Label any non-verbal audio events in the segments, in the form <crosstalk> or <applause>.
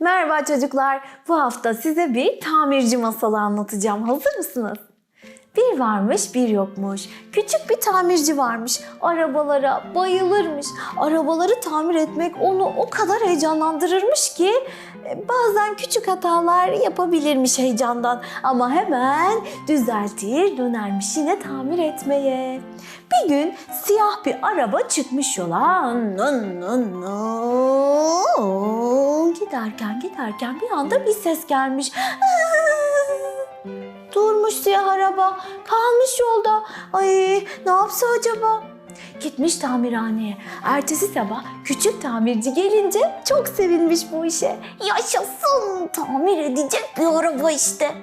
Merhaba çocuklar. Bu hafta size bir tamirci masalı anlatacağım. Hazır mısınız? Bir varmış bir yokmuş. Küçük bir tamirci varmış. Arabalara bayılırmış. Arabaları tamir etmek onu o kadar heyecanlandırırmış ki e, bazen küçük hatalar yapabilirmiş heyecandan. Ama hemen düzeltir dönermiş yine tamir etmeye. Bir gün siyah bir araba çıkmış yola. Nın nın nın. Giderken giderken bir anda bir ses gelmiş. Durmuş siyah araba. Kalmış yolda. Ay ne yapsa acaba? Gitmiş tamirhaneye. Ertesi sabah küçük tamirci gelince çok sevinmiş bu işe. Yaşasın tamir edecek bir araba işte.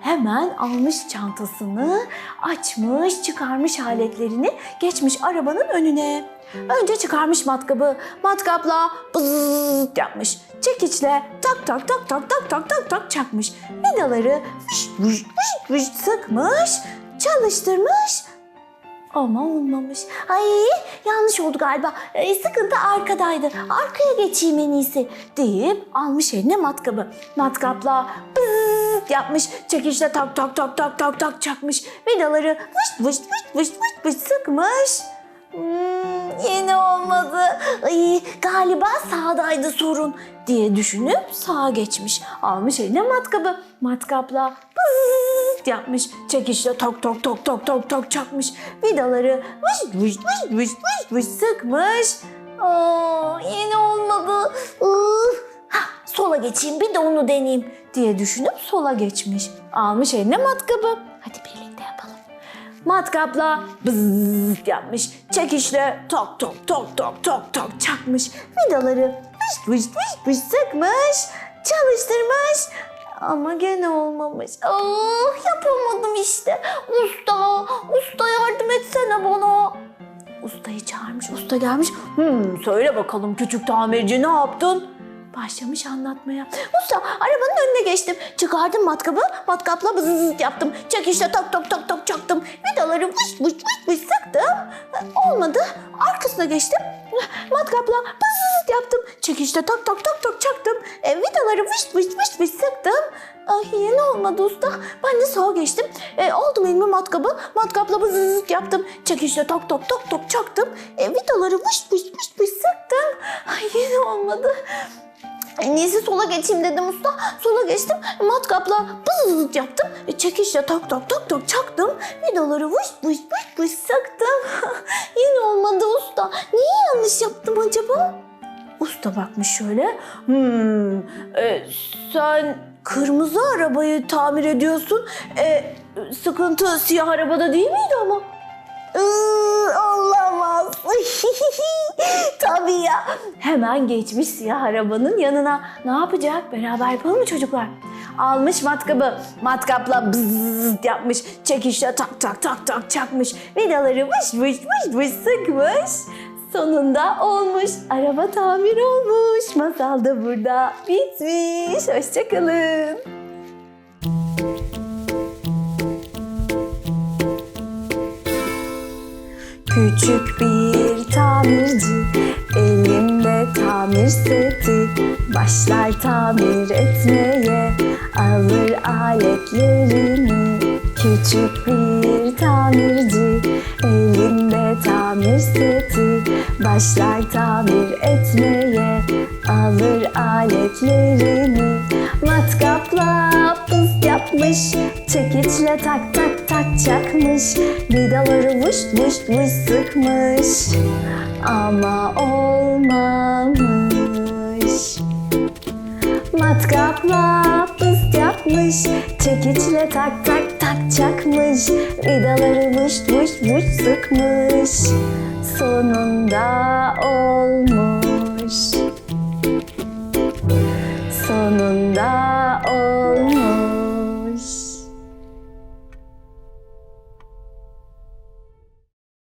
Hemen almış çantasını, açmış, çıkarmış aletlerini, geçmiş arabanın önüne. Önce çıkarmış matkabı. Matkapla bızz yapmış. Çekiçle tak tak tak tak tak tak tak tak çakmış. Vidaları vış vış vış vış sıkmış, çalıştırmış. Ama olmamış. Ay yanlış oldu galiba. E, sıkıntı arkadaydı. Arkaya geçeyim en iyisi deyip almış eline matkabı. Matkapla bızz yapmış. Çekişle tak tak tak tak tak tak çakmış. Vidaları vış vış vış vış vış vış sıkmış. Hmm, yine olmadı. Ay, galiba sağdaydı sorun diye düşünüp sağa geçmiş. Almış eline matkabı. Matkapla bızz yapmış. Çekişle tok tok tok tok tok tok çakmış. Vidaları vış vış vış vış vış vış sıkmış. Aa, yine olmadı. Uf. Hah, sola geçeyim bir de onu deneyeyim diye düşünüp sola geçmiş. Almış eline matkabı. Hadi birlikte yapalım. Matkapla bzzz yapmış. Çekişle tok tok tok tok tok tok çakmış. Vidaları vış vış vış vış sıkmış. Çalıştırmış. Ama gene olmamış. Ah yapamadım işte. Usta, usta yardım etsene bana. Ustayı çağırmış. Usta gelmiş. Hmm, söyle bakalım küçük tamirci ne yaptın? Başlamış anlatmaya. Usta arabanın önüne geçtim. Çıkardım matkabı. Matkapla bızız yaptım. Çekişle tok tok tok tok çaktım. Vidaları vış vış vış vış sıktım. Olmadı. Arkasına geçtim. Matkapla bızız yaptım. Çekişle tok tok tok tok çaktım. E, vidaları vış vış vış vış sıktım. Ay yine olmadı usta. Ben de sağa geçtim. E, aldım elime matkabı. Matkapla bızız yaptım. Çekişle tok tok tok tok çaktım. E, vidaları vış vış vış vış sıktım. Ay yine olmadı. En iyisi sola geçeyim dedim usta. Sola geçtim. Matkapla bızızlık yaptım. E, çekişle tok tok tok tok çaktım. Vidaları vış vış vış vış sıktım. <laughs> Yine olmadı usta. Niye yanlış yaptım acaba? Usta bakmış şöyle. Hmm, e, sen kırmızı arabayı tamir ediyorsun. E, sıkıntı siyah arabada değil miydi ama? Iı, olamaz. <laughs> Tabii ya. Hemen geçmiş siyah arabanın yanına. Ne yapacak? Beraber yapalım mı çocuklar? Almış matkabı. Matkapla bzzz yapmış. Çekişle tak tak tak tak çakmış. Vidaları vış vış vış vış sıkmış. Sonunda olmuş. Araba tamir olmuş. Masal da burada bitmiş. Hoşçakalın. Küçük bir tamirci Elimde tamir seti Başlar tamir etmeye Alır aletlerini Küçük bir tamirci Elinde tamir seti Başlar tamir etmeye. Alır aletlerini Matkapla pız yapmış. Çekiçle tak tak tak çakmış. Vidaları vış vış vış sıkmış. Ama olmamış. Matkapla pıst yapmış. Çekiçle tak tak takacakmış Vidaları vış vış vış sıkmış. Sonunda olmuş. Sonunda